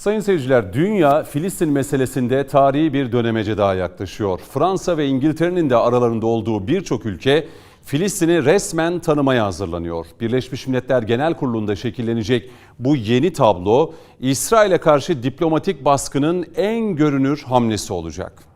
Sayın seyirciler, dünya Filistin meselesinde tarihi bir dönemece daha yaklaşıyor. Fransa ve İngiltere'nin de aralarında olduğu birçok ülke Filistin'i resmen tanımaya hazırlanıyor. Birleşmiş Milletler Genel Kurulu'nda şekillenecek bu yeni tablo İsrail'e karşı diplomatik baskının en görünür hamlesi olacak.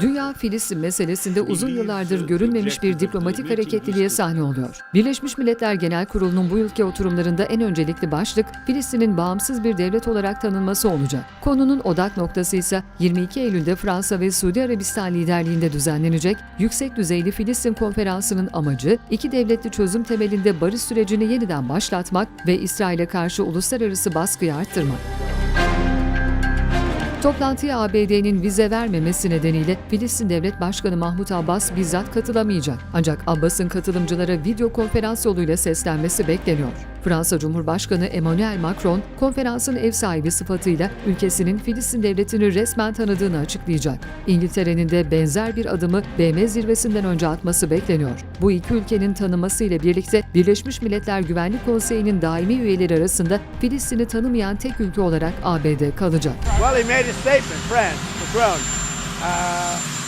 Dünya Filistin meselesinde uzun yıllardır görülmemiş bir diplomatik hareketliliğe sahne oluyor. Birleşmiş Milletler Genel Kurulu'nun bu yılki oturumlarında en öncelikli başlık Filistin'in bağımsız bir devlet olarak tanınması olacak. Konunun odak noktası ise 22 Eylül'de Fransa ve Suudi Arabistan liderliğinde düzenlenecek Yüksek Düzeyli Filistin Konferansı'nın amacı iki devletli çözüm temelinde barış sürecini yeniden başlatmak ve İsrail'e karşı uluslararası baskıyı arttırmak. Toplantıya ABD'nin vize vermemesi nedeniyle Filistin Devlet Başkanı Mahmut Abbas bizzat katılamayacak. Ancak Abbas'ın katılımcılara video konferans yoluyla seslenmesi bekleniyor. Fransa Cumhurbaşkanı Emmanuel Macron, konferansın ev sahibi sıfatıyla ülkesinin Filistin devletini resmen tanıdığını açıklayacak. İngiltere'nin de benzer bir adımı BM zirvesinden önce atması bekleniyor. Bu iki ülkenin tanımasıyla birlikte Birleşmiş Milletler Güvenlik Konseyi'nin daimi üyeleri arasında Filistin'i tanımayan tek ülke olarak ABD kalacak. Well, he made a statement, France, Macron. Uh,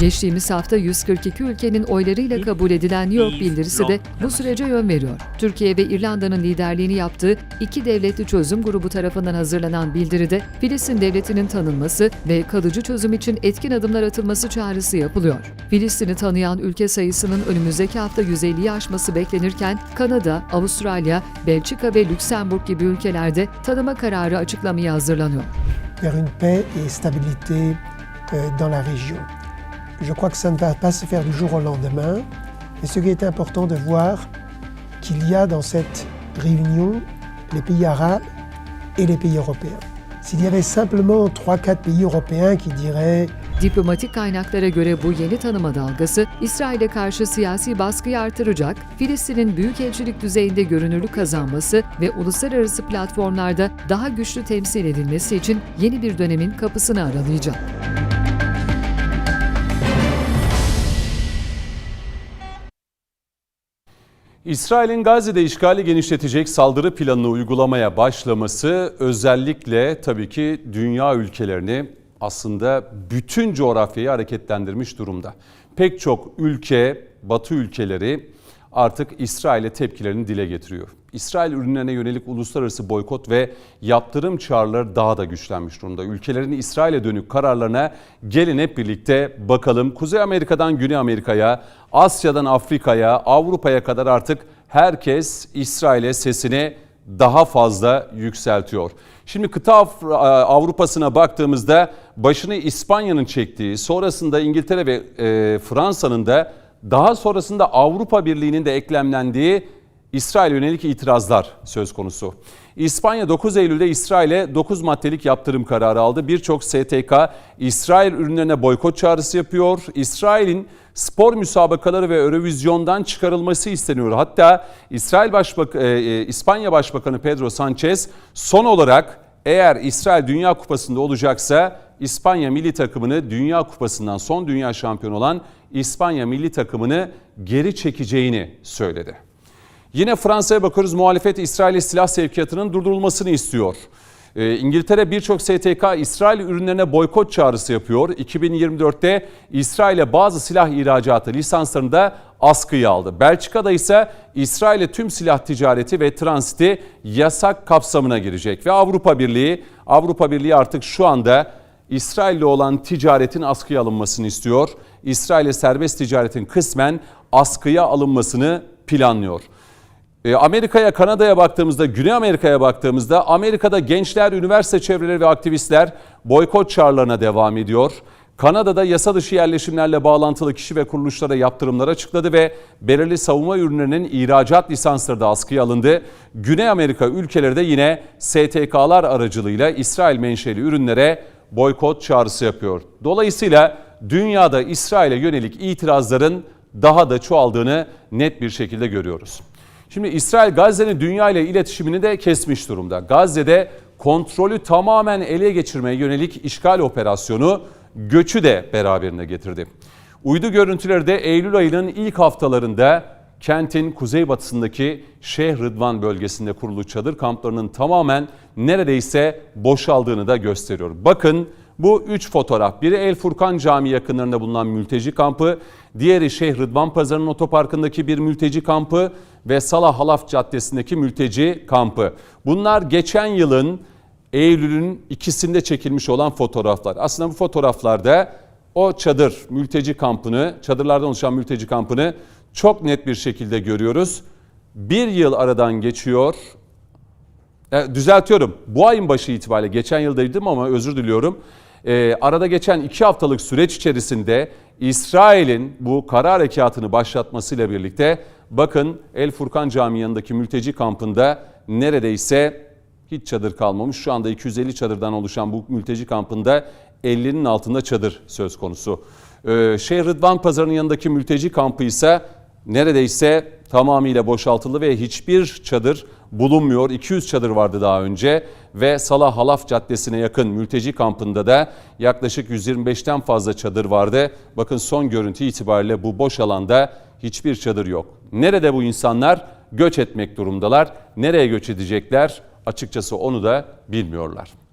Geçtiğimiz hafta 142 ülkenin oylarıyla kabul edilen New York bildirisi de bu sürece yön veriyor. Türkiye ve İrlanda'nın liderliğini yaptığı iki devletli çözüm grubu tarafından hazırlanan bildiride Filistin devletinin tanınması ve kalıcı çözüm için etkin adımlar atılması çağrısı yapılıyor. Filistin'i tanıyan ülke sayısının önümüzdeki hafta 150'yi aşması beklenirken Kanada, Avustralya, Belçika ve Lüksemburg gibi ülkelerde tanıma kararı açıklamaya hazırlanıyor. vers une paix et stabilité dans la région. Je crois que ça ne va pas se faire du jour au lendemain, mais ce qui est important de voir qu'il y a dans cette réunion les pays arabes et les pays européens. S'il y avait simplement 3-4 pays européens qui diraient Diplomatik kaynaklara göre bu yeni tanıma dalgası İsrail'e karşı siyasi baskıyı artıracak, Filistin'in büyükelçilik düzeyinde görünürlük kazanması ve uluslararası platformlarda daha güçlü temsil edilmesi için yeni bir dönemin kapısını aralayacak. İsrail'in Gazze'de işgali genişletecek saldırı planını uygulamaya başlaması özellikle tabii ki dünya ülkelerini aslında bütün coğrafyayı hareketlendirmiş durumda. Pek çok ülke, Batı ülkeleri artık İsrail'e tepkilerini dile getiriyor. İsrail ürünlerine yönelik uluslararası boykot ve yaptırım çağrıları daha da güçlenmiş durumda. Ülkelerin İsrail'e dönük kararlarına gelin hep birlikte bakalım. Kuzey Amerika'dan Güney Amerika'ya, Asya'dan Afrika'ya, Avrupa'ya kadar artık herkes İsrail'e sesini daha fazla yükseltiyor. Şimdi kıta Af- Avrupa'sına baktığımızda başını İspanya'nın çektiği, sonrasında İngiltere ve e, Fransa'nın da daha sonrasında Avrupa Birliği'nin de eklemlendiği İsrail yönelik itirazlar söz konusu. İspanya 9 Eylül'de İsrail'e 9 maddelik yaptırım kararı aldı. Birçok STK İsrail ürünlerine boykot çağrısı yapıyor. İsrail'in spor müsabakaları ve Eurovizyon'dan çıkarılması isteniyor. Hatta İsrail Başbak e, e, İspanya Başbakanı Pedro Sanchez son olarak eğer İsrail Dünya Kupası'nda olacaksa İspanya milli takımını Dünya Kupası'ndan son dünya şampiyonu olan İspanya milli takımını geri çekeceğini söyledi. Yine Fransa'ya bakıyoruz. Muhalefet İsrail'e silah sevkiyatının durdurulmasını istiyor. Ee, İngiltere birçok STK İsrail ürünlerine boykot çağrısı yapıyor. 2024'te İsrail'e bazı silah ihracatı lisanslarını da askıya aldı. Belçika'da ise İsrail'e tüm silah ticareti ve transiti yasak kapsamına girecek. Ve Avrupa Birliği, Avrupa Birliği artık şu anda İsrail'le olan ticaretin askıya alınmasını istiyor. İsrail'e serbest ticaretin kısmen askıya alınmasını planlıyor. E, Amerika'ya, Kanada'ya baktığımızda, Güney Amerika'ya baktığımızda Amerika'da gençler, üniversite çevreleri ve aktivistler boykot çağrılarına devam ediyor. Kanada'da yasa dışı yerleşimlerle bağlantılı kişi ve kuruluşlara yaptırımlar açıkladı ve belirli savunma ürünlerinin ihracat lisansları da askıya alındı. Güney Amerika ülkeleri de yine STK'lar aracılığıyla İsrail menşeli ürünlere boykot çağrısı yapıyor. Dolayısıyla dünyada İsrail'e yönelik itirazların daha da çoğaldığını net bir şekilde görüyoruz. Şimdi İsrail Gazze'nin dünya ile iletişimini de kesmiş durumda. Gazze'de kontrolü tamamen ele geçirmeye yönelik işgal operasyonu göçü de beraberine getirdi. Uydu görüntüleri de Eylül ayının ilk haftalarında kentin kuzeybatısındaki Şeyh Rıdvan bölgesinde kurulu çadır kamplarının tamamen neredeyse boşaldığını da gösteriyor. Bakın bu üç fotoğraf. Biri El Furkan Camii yakınlarında bulunan mülteci kampı, diğeri Şeyh Rıdvan Pazarı'nın otoparkındaki bir mülteci kampı ve Salah Halaf Caddesi'ndeki mülteci kampı. Bunlar geçen yılın Eylül'ün ikisinde çekilmiş olan fotoğraflar. Aslında bu fotoğraflarda o çadır, mülteci kampını, çadırlardan oluşan mülteci kampını çok net bir şekilde görüyoruz. Bir yıl aradan geçiyor. E, düzeltiyorum. Bu ayın başı itibariyle geçen yıldaydım ama özür diliyorum. E, arada geçen iki haftalık süreç içerisinde İsrail'in bu kara harekatını başlatmasıyla birlikte bakın El Furkan Camii yanındaki mülteci kampında neredeyse hiç çadır kalmamış. Şu anda 250 çadırdan oluşan bu mülteci kampında 50'nin altında çadır söz konusu. Ee, Şeyh Rıdvan Pazarı'nın yanındaki mülteci kampı ise neredeyse tamamıyla boşaltıldı ve hiçbir çadır bulunmuyor. 200 çadır vardı daha önce ve Salah Halaf Caddesi'ne yakın mülteci kampında da yaklaşık 125'ten fazla çadır vardı. Bakın son görüntü itibariyle bu boş alanda hiçbir çadır yok. Nerede bu insanlar? Göç etmek durumdalar. Nereye göç edecekler? Açıkçası onu da bilmiyorlar.